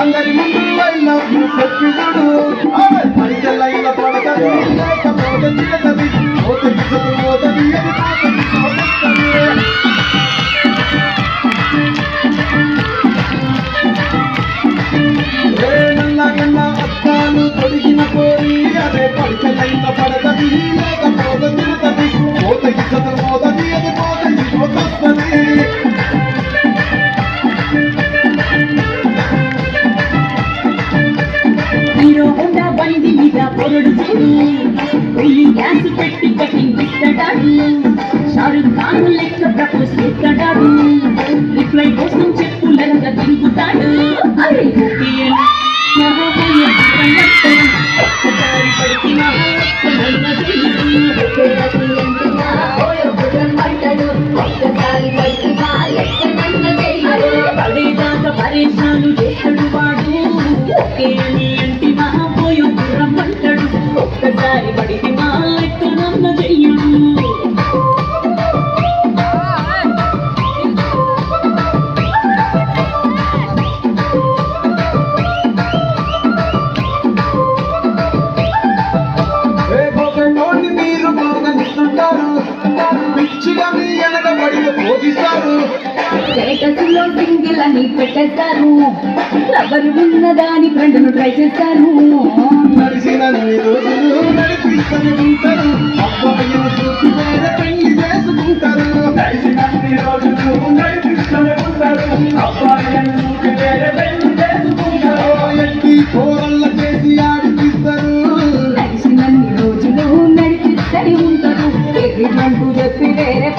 అందరి ముందు చెప్పిడు పరిచలైన పడకది తొడిగిన కోరి అరే పరిచలైన పడకది బండి మీద పొరడు చూడు వెయ్యి గ్యాస్ పెట్టి కటింగ్ ఇస్తాడాడు షారుఖ్ ఖాన్ లెక్క ప్రపోజ్ చేస్తాడాడు రిప్లై కోసం చెప్పులరంగా తిరుగుతాడు. అరే ఓకే పరేషాలు చేస్తాడు వాడు. ఓకే పోగనిస్తుంటారు పిచ్చిగా మీ వెనక పడి పోగిస్తారు స్టేటస్లో సింగిల్ అని పెట్టేస్తారు. రబ్బరు ఉన్నదాని ఫ్రెండ్ను ట్రై చేస్తారు. ఆస్వాదించరు అబ్బాయిలు చూసి పెళ్ళి చేసుకుంటారు కలిసినన్ని రోజులు నడిపిస్తూనే ఉంటారు అబ్బాయిలను చూసి వేరే చేసి ఆడిపిస్తారు. కలిసినన్ని రోజులు నడిపిస్తూనే ఉంటారు ఎగ్రిమెంట్ చెప్పి వేరే